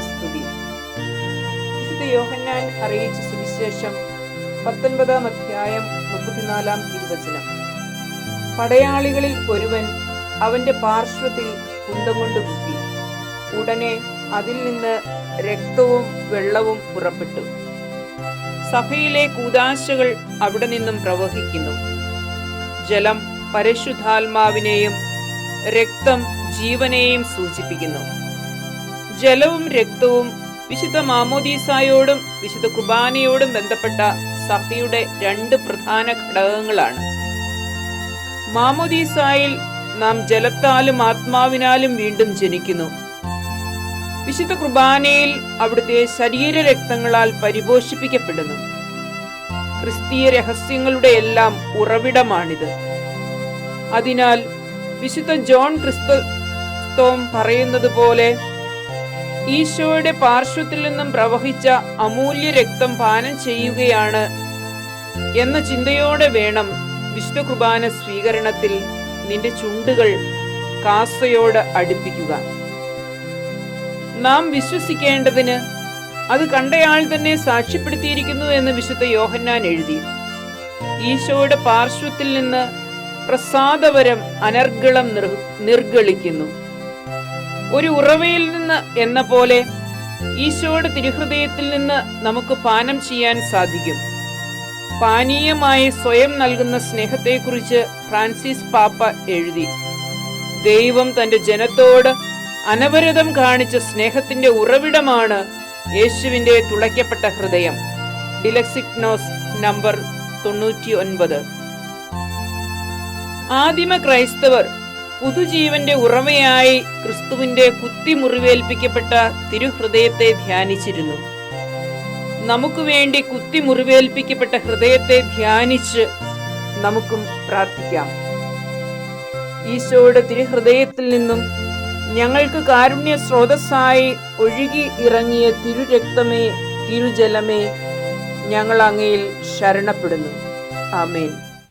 സ്തുതി. വിശുദ്ധ യോഹന്നാൻ അറിയിച്ച സുവിശേഷം പത്തൊൻപതാം അധ്യായം മുപ്പത്തിനാലാം തിരുവചനം. പടയാളികളിൽ ഒരുവൻ അവന്റെ പാർശ്വത്തിൽ കുന്തം കൊണ്ട് കുത്തി. ഉടനെ അതിൽ നിന്ന് രക്തവും വെള്ളവും പുറപ്പെട്ടു. സഭയിലെ കൂതാശകൾ അവിടെ നിന്നും പ്രവഹിക്കുന്നു. ജലം പരിശുദ്ധാത്മാവിനെയും രക്തം ജീവനെയും സൂചിപ്പിക്കുന്നു. ജലവും രക്തവും വിശുദ്ധ മാമോദീസായോടും വിശുദ്ധ കുർബാനയോടും ബന്ധപ്പെട്ട സഭയുടെ രണ്ട് പ്രധാന ഘടകങ്ങളാണ്. മാമോദീസായിൽ നാം ജലത്താലും ആത്മാവിനാലും വീണ്ടും ജനിക്കുന്നു. വിശുദ്ധ കുർബാനയിൽ അവിടുത്തെ ശരീരരക്തങ്ങളാൽ പരിപോഷിപ്പിക്കപ്പെടുന്നു. ക്രിസ്തീയ രഹസ്യങ്ങളുടെ എല്ലാം ഉറവിടമാണിത്. അതിനാൽ വിശുദ്ധ ജോൺ ക്രിസ്തോം പറയുന്നത് പോലെ ഈശോയുടെ പാർശ്വത്തിൽ നിന്നും പ്രവഹിച്ച അമൂല്യ രക്തം പാനം ചെയ്യുകയാണ് എന്ന ചിന്തയോടെ വേണം വിശുദ്ധ കുർബാന സ്വീകരണത്തിൽ നിന്റെ ചുണ്ടുകൾ കാസയോട് അടുപ്പിക്കുക. നാം വിശ്വസിക്കേണ്ടതിന് അത് കണ്ടയാൾ തന്നെ സാക്ഷ്യപ്പെടുത്തിയിരിക്കുന്നു എന്ന് വിശുദ്ധ യോഹന്നാൻ എഴുതി. ഈശോയുടെ പാർശ്വത്തിൽ നിന്ന് പ്രസാദവരം അനർഗളം നിർ നിർഗളിക്കുന്നു. ഒരു ഉറവയിൽ നിന്ന് എന്ന പോലെ ഈശോയുടെ തിരുഹൃദയത്തിൽ നിന്ന് നമുക്ക് പാനം ചെയ്യാൻ സാധിക്കും. പാനീയമായി സ്വയം നൽകുന്ന സ്നേഹത്തെക്കുറിച്ച് ഫ്രാൻസിസ് പാപ്പ എഴുതി. ദൈവം തന്റെ ജനത്തോട് അനവരതം കാണിച്ച സ്നേഹത്തിന്റെ ഉറവിടമാണ് യേശുവിന്റെ തുളയ്ക്കപ്പെട്ട ഹൃദയം. ഡിലക്സിക്നോസ് നമ്പർ തൊണ്ണൂറ്റി ഒൻപത് ആദിമ ക്രൈസ്തവർ പുതുജീവന്റെ ഉറവയായി ക്രിസ്തുവിന്റെ കുത്തി മുറിവേൽപ്പിക്കപ്പെട്ട തിരുഹൃദയത്തെ ധ്യാനിച്ചിരുന്നു. നമുക്ക് വേണ്ടി കുത്തി മുറിവേൽപ്പിക്കപ്പെട്ട ഹൃദയത്തെ ധ്യാനിച്ച് നമുക്കും പ്രാർത്ഥിക്കാം. ഈശോയുടെ തിരുഹൃദയത്തിൽ നിന്നും ഞങ്ങൾക്ക് കാരുണ്യ സ്രോതസ്സായി ഒഴുകി ഇറങ്ങിയ തിരുരക്തമേ തിരുജലമേ ഞങ്ങൾ അങ്ങയിൽ ശരണപ്പെടുന്നു. ആമേൻ.